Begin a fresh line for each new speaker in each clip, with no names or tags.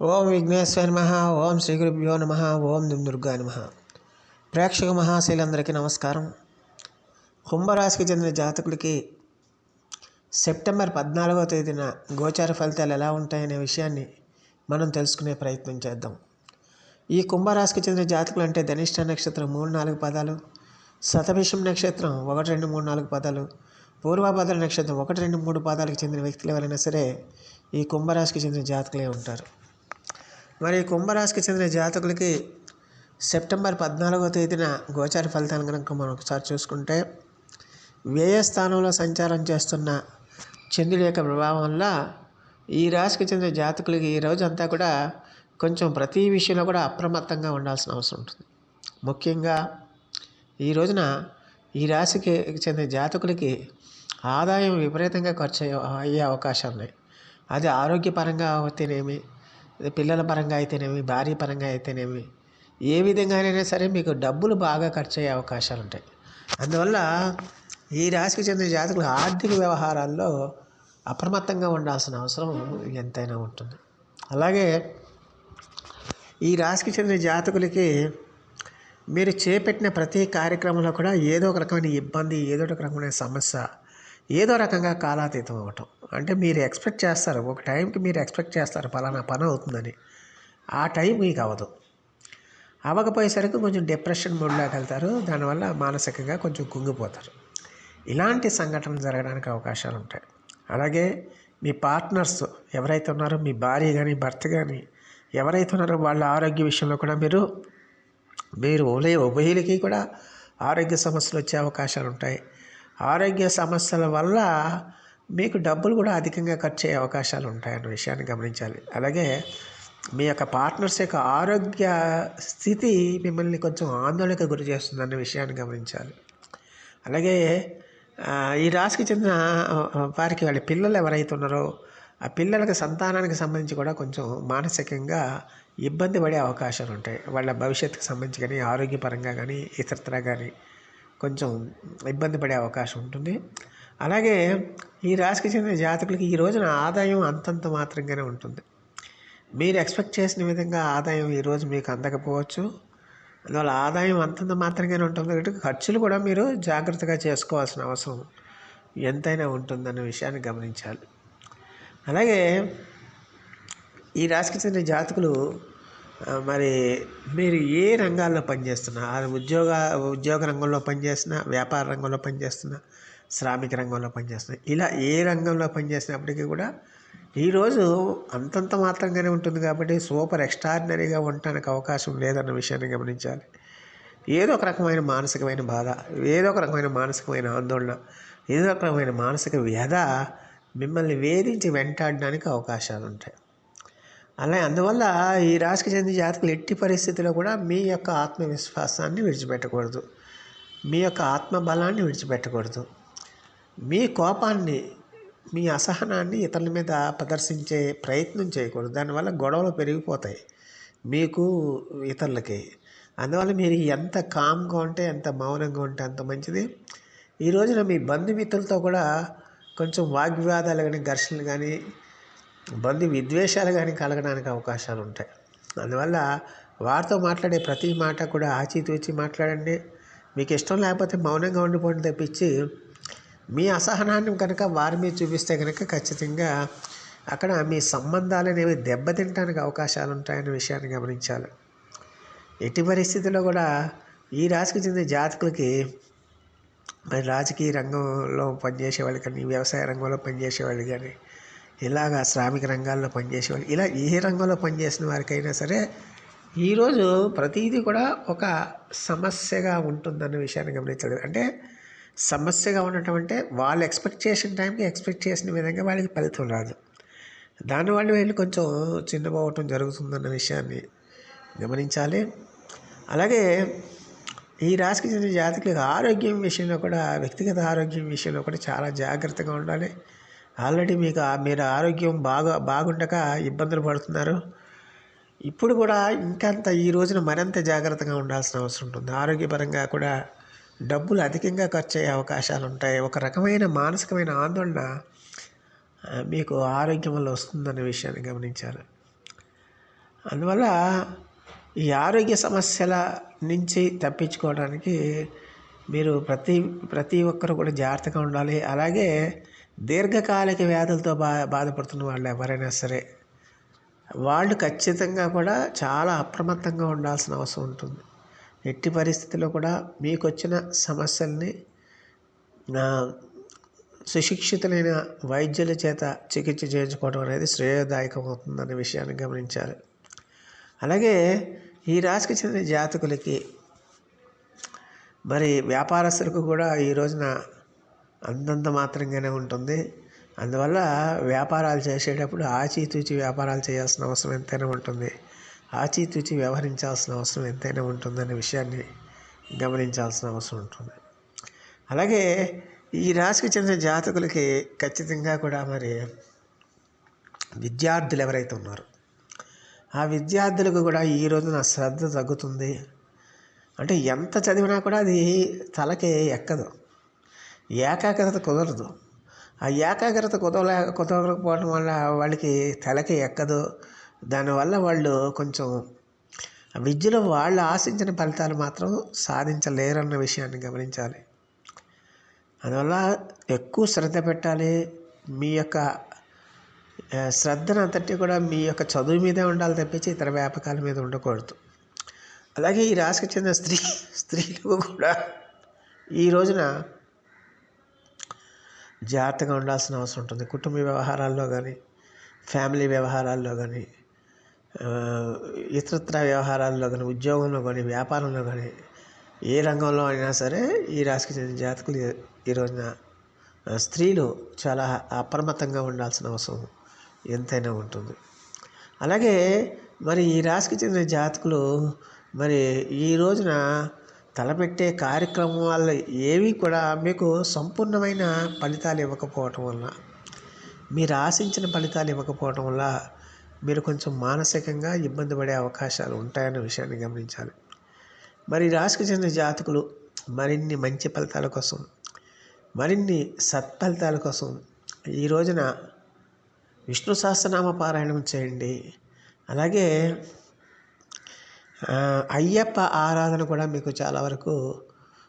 ఓం విఘ్నేశ్వర నమ ఓం శ్రీ గురుభ్యో నమ ఓం దుమ్ దుర్గా నమ. ప్రేక్షక మహాశైలందరికీ నమస్కారం. కుంభరాశికి చెందిన జాతకులకి సెప్టెంబర్ పద్నాలుగవ తేదీన గోచార ఫలితాలు ఎలా ఉంటాయనే విషయాన్ని మనం తెలుసుకునే ప్రయత్నం చేద్దాం. ఈ కుంభరాశికి చెందిన జాతకులు అంటే ధనిష్ట నక్షత్రం మూడు నాలుగు పదాలు శతభిషం నక్షత్రం ఒకటి రెండు మూడు నాలుగు పదాలు పూర్వభద్ర నక్షత్రం ఒకటి రెండు మూడు పాదాలకు చెందిన వ్యక్తులు ఎవరైనా సరే ఈ కుంభరాశికి చెందిన జాతకులే ఉంటారు. మరి కుంభరాశికి చెందిన జాతకులకి సెప్టెంబర్ పద్నాలుగో తేదీన గోచార ఫలితాలు కనుక మనం ఒకసారి చూసుకుంటే వ్యయ స్థానంలో సంచారం చేస్తున్న చంద్రుడి యొక్క ప్రభావం వల్ల ఈ రాశికి చెందిన జాతకులకి ఈ రోజంతా కూడా కొంచెం ప్రతి విషయంలో కూడా అప్రమత్తంగా ఉండాల్సిన అవసరం ఉంటుంది. ముఖ్యంగా ఈ రోజున ఈ రాశికి చెందిన జాతకులకి ఆదాయం విపరీతంగా ఖర్చు అయ్యే అయ్యే అవకాశాలు ఉన్నాయి. అది ఆరోగ్యపరంగా అయితేనేమి పిల్లల పరంగా అయితేనేమి భార్య పరంగా అయితేనేమి ఏ విధంగానైనా సరే మీకు డబ్బులు బాగా ఖర్చు అయ్యే అవకాశాలు ఉంటాయి అందువల్ల ఈ రాశికి చెందిన జాతకులు ఆర్థిక వ్యవహారాల్లో అప్రమత్తంగా ఉండాల్సిన అవసరం ఎంతైనా ఉంటుంది. అలాగే ఈ రాశికి చెందిన జాతకులకి మీరు చేపట్టిన ప్రతి కార్యక్రమంలో కూడా ఏదో ఒక రకమైన ఇబ్బంది ఏదో ఒక రకమైన సమస్య ఏదో రకంగా కాలాతీతం అవ్వటం. అంటే మీరు ఎక్స్పెక్ట్ చేస్తారు. ఒక టైంకి మీరు ఎక్స్పెక్ట్ చేస్తారు. పలానా పని అవుతుందని. ఆ టైం మీకు అవ్వదు. అవ్వకపోయేసరికి కొంచెం డిప్రెషన్ మూడ్లోకి వెళ్తారు. దానివల్ల మానసికంగా కొంచెం కుంగిపోతారు. ఇలాంటి సంఘటనలు జరగడానికి అవకాశాలు ఉంటాయి. అలాగే మీ పార్ట్నర్స్ ఎవరైతే ఉన్నారో మీ భార్య కానీ భర్త కానీ ఎవరైతే ఉన్నారో వాళ్ళ ఆరోగ్య విషయంలో కూడా మీరు మీరు ఉభయ ఉభయులకి కూడా ఆరోగ్య సమస్యలు వచ్చే అవకాశాలు ఉంటాయి. ఆరోగ్య సమస్యల వల్ల మీకు డబ్బులు కూడా అధికంగా ఖర్చు అయ్యే అవకాశాలు ఉంటాయన్న విషయాన్ని గమనించాలి. అలాగే మీ యొక్క పార్ట్నర్స్ యొక్క ఆరోగ్య స్థితి మిమ్మల్ని కొంచెం ఆందోళనకు గురి చేస్తుందన్న విషయాన్ని గమనించాలి. అలాగే ఈ రాశికి చెందిన వారికి వాళ్ళ పిల్లలు ఎవరైతే ఉన్నారో ఆ పిల్లలకు సంతానానికి సంబంధించి కూడా కొంచెం మానసికంగా ఇబ్బంది పడే అవకాశాలు ఉంటాయి. వాళ్ళ భవిష్యత్తుకు సంబంధించి కానీ ఆరోగ్యపరంగా కానీ ఇతరత్ర కానీ కొంచెం ఇబ్బంది పడే అవకాశం ఉంటుంది. అలాగే ఈ రాశికి చెందిన జాతకులకి ఈ రోజున ఆదాయం అంతంత మాత్రంగానే ఉంటుంది. మీరు ఎక్స్పెక్ట్ చేసిన విధంగా ఆదాయం ఈరోజు మీకు అందకపోవచ్చు. అందువల్ల ఆదాయం అంతంత మాత్రంగానే ఉంటుంది. కాబట్టి ఖర్చులు కూడా మీరు జాగ్రత్తగా చేసుకోవాల్సిన అవసరం ఎంతైనా ఉంటుందన్న విషయాన్ని గమనించాలి. అలాగే ఈ రాశికి చెందిన జాతకులు మరి మీరు ఏ రంగాల్లో పనిచేస్తున్నా? ఆ ఉద్యోగ ఉద్యోగ రంగంలో పనిచేస్తున్నా వ్యాపార రంగంలో పనిచేస్తున్నా? శ్రామిక రంగంలో పనిచేస్తున్నాయి. ఇలా ఏ రంగంలో పనిచేసినప్పటికీ కూడా ఈరోజు అంతంత మాత్రంగానే ఉంటుంది కాబట్టి సూపర్ ఎక్స్ట్రాడినరీగా ఉండటానికి అవకాశం లేదన్న విషయాన్ని గమనించాలి. ఏదో ఒక రకమైన మానసికమైన బాధ ఏదో ఒక రకమైన మానసికమైన ఆందోళన ఏదో ఒక రకమైన మానసిక వ్యధ మిమ్మల్ని వేధించి వెంటాడడానికి అవకాశాలు ఉంటాయి. అలా అందువల్ల ఈ రాశికి చెందిన జాతకులు ఎట్టి పరిస్థితిలో కూడా మీ యొక్క ఆత్మవిశ్వాసాన్ని విడిచిపెట్టకూడదు. మీ యొక్క ఆత్మబలాన్ని విడిచిపెట్టకూడదు. మీ కోపాన్ని మీ అసహనాన్ని ఇతరుల మీద ప్రదర్శించే ప్రయత్నం చేయకూడదు. దానివల్ల గొడవలు పెరిగిపోతాయి మీకు ఇతరులకి. అందువల్ల మీరు ఎంత కామ్గా ఉంటే ఎంత మౌనంగా ఉంటే అంత మంచిది. ఈ రోజున మీ బంధుమిత్రులతో కూడా కొంచెం వాగ్వివాదాలు కానీ ఘర్షణలు కానీ బంధు విద్వేషాలు కానీ కలగడానికి అవకాశాలు ఉంటాయి. అందువల్ల వారితో మాట్లాడే ప్రతి మాట కూడా ఆచితూచి మాట్లాడండి. మీకు ఇష్టం లేకపోతే మౌనంగా ఉండిపోండి తప్పించి మీ అసహనాన్ని కనుక వారి మీద చూపిస్తే కనుక ఖచ్చితంగా అక్కడ మీ సంబంధాలు అనేవి దెబ్బతింటానికి అవకాశాలు ఉంటాయనే విషయాన్ని గమనించాలి. ఎట్టి పరిస్థితుల్లో కూడా ఈ రాశికి చెందిన జాతకులకి మరి రాజకీయ రంగంలో పనిచేసే వాళ్ళు కానీ వ్యవసాయ రంగంలో పనిచేసే వాళ్ళు కానీ ఇలాగా శ్రామిక రంగాల్లో పనిచేసే వాళ్ళు ఇలా ఏ రంగంలో పనిచేసిన వారికైనా సరే ఈరోజు ప్రతిదీ కూడా ఒక సమస్యగా ఉంటుందన్న విషయాన్ని గమనించాలి. అంటే సమస్యగా ఉండటం అంటే వాళ్ళు ఎక్స్పెక్ట్ చేసిన టైంకి ఎక్స్పెక్ట్ చేసిన విధంగా వాళ్ళకి ఫలితం రాదు. దానివల్ల వీళ్ళు కొంచెం చిన్నపోవటం జరుగుతుందన్న విషయాన్ని గమనించాలి. అలాగే ఈ రాశికి చెందిన జాతకులకు ఆరోగ్యం విషయంలో కూడా వ్యక్తిగత ఆరోగ్యం విషయంలో కూడా చాలా జాగ్రత్తగా ఉండాలి. ఆల్రెడీ మీకు మీరు ఆరోగ్యం బాగా బాగుండక ఇబ్బందులు పడుతున్నారు. ఇప్పుడు కూడా ఇంకంత ఈ రోజున మరింత జాగ్రత్తగా ఉండాల్సిన అవసరం ఉంటుంది. ఆరోగ్యపరంగా కూడా డబ్బులు అధికంగా ఖర్చు అయ్యే అవకాశాలు ఉంటాయి ఒక రకమైన మానసికమైన ఆందోళన మీకు ఆరోగ్యం వల్ల వస్తుందనే విషయాన్ని గమనించారు. అందువల్ల ఈ ఆరోగ్య సమస్యల నుంచి తప్పించుకోవడానికి మీరు ప్రతి ప్రతి ఒక్కరు కూడా జాగ్రత్తగా ఉండాలి. అలాగే దీర్ఘకాలిక వ్యాధులతో బా బాధపడుతున్న వాళ్ళు ఎవరైనా సరే వాళ్ళు ఖచ్చితంగా కూడా చాలా అప్రమత్తంగా ఉండాల్సిన అవసరం ఉంటుంది. ఎట్టి పరిస్థితుల్లో కూడా మీకు వచ్చిన సమస్యల్ని సుశిక్షితులైన వైద్యుల చేత చికిత్స చేయించుకోవడం అనేది శ్రేయోదాయకం అవుతుందనే విషయాన్ని గమనించాలి అలాగే ఈ రాశికి చెందిన జాతకులకి మరి వ్యాపారస్తులకు కూడా ఈ రోజున అంతంత మాత్రంగానే ఉంటుంది. అందువల్ల వ్యాపారాలు చేసేటప్పుడు ఆచితూచి వ్యాపారాలు చేయాల్సిన అవసరం ఎంతైనా ఉంటుంది. ఆచితూచి వ్యవహరించాల్సిన అవసరం ఎంతైనా ఉంటుందనే విషయాన్ని గమనించాల్సిన అవసరం ఉంటుంది. అలాగే ఈ రాశికి చెందిన జాతకులకి ఖచ్చితంగా కూడా మరి విద్యార్థులు ఎవరైతే ఉన్నారో ఆ విద్యార్థులకు కూడా ఈ రోజున శ్రద్ధ తగ్గుతుంది. అంటే ఎంత చదివినా కూడా అది తలకి ఎక్కదు. ఏకాగ్రత కుదరదు. ఆ ఏకాగ్రత కుదవలే కుదరకపోవడం వల్ల వాళ్ళకి తలకి ఎక్కదు. దానివల్ల వాళ్ళు కొంచెం విద్యలో వాళ్ళు ఆశించిన ఫలితాలు మాత్రం సాధించలేరన్న విషయాన్ని గమనించాలి. అందువల్ల ఎక్కువ శ్రద్ధ పెట్టాలి. మీ యొక్క శ్రద్ధను అంతటి కూడా మీ యొక్క చదువు మీదే ఉండాలి తప్పించి ఇతర వ్యాపకాల మీద ఉండకూడదు. అలాగే ఈ రాశికి చెందిన స్త్రీ స్త్రీలకు కూడా ఈ రోజున జాగ్రత్తగా ఉండాల్సిన అవసరం ఉంటుంది. కుటుంబ వ్యవహారాల్లో కానీ ఫ్యామిలీ వ్యవహారాల్లో కానీ ఇతరత్ర వ్యవహారాల్లో కానీ ఉద్యోగంలో కానీ వ్యాపారంలో కానీ ఏ రంగంలో అయినా సరే ఈ రాశికి చెందిన జాతకులు ఈ రోజున స్త్రీలు చాలా అప్రమత్తంగా ఉండాల్సిన అవసరం ఎంతైనా ఉంటుంది. అలాగే మరి ఈ రాశికి చెందిన జాతకులు మరి ఈ రోజున తలపెట్టే కార్యక్రమం వల్ల ఏవి కూడా మీకు సంపూర్ణమైన ఫలితాలు ఇవ్వకపోవటం వల్ల మీరు ఆశించిన ఫలితాలు ఇవ్వకపోవటం వల్ల మీరు కొంచెం మానసికంగా ఇబ్బంది పడే అవకాశాలు ఉంటాయన్న విషయాన్ని గమనించాలి. మరి రాశికి చెందిన జాతకులు మరిన్ని మంచి ఫలితాల కోసం మరిన్ని సత్ఫలితాల కోసం ఈ రోజున విష్ణు సహస్రనామ పారాయణం చేయండి. అలాగే అయ్యప్ప ఆరాధన కూడా మీకు చాలా వరకు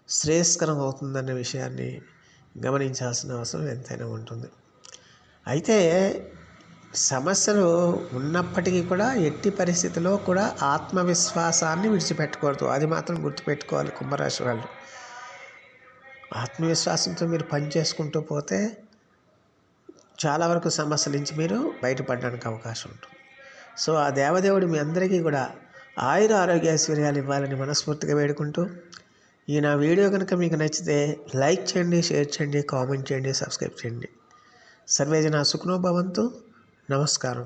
శ్రేయస్కరం అవుతుందన్న విషయాన్ని గమనించాల్సిన అవసరం ఎంతైనా ఉంటుంది. అయితే సమస్యలు ఉన్నప్పటికీ కూడా ఎట్టి పరిస్థితిలో కూడా ఆత్మవిశ్వాసాన్ని విడిచిపెట్టకూడదు. అది మాత్రం గుర్తుపెట్టుకోవాలి కుంభరాశి వాళ్ళు. ఆత్మవిశ్వాసంతో మీరు పని చేసుకుంటూ పోతే చాలా వరకు సమస్యల నుంచి మీరు బయటపడడానికి అవకాశం ఉంటుంది. సో ఆ దేవదేవుడు మీ అందరికీ కూడా ఆయుర ఆరోగ్యాశ్వర్యాలు ఇవ్వాలని మనస్ఫూర్తిగా వేడుకుంటూ ఈ నా వీడియో కనుక మీకు నచ్చితే లైక్ చేయండి షేర్ చేయండి కామెంట్ చేయండి సబ్స్క్రైబ్ చేయండి. సర్వేజన సుఖనో భవంతు నమస్కారం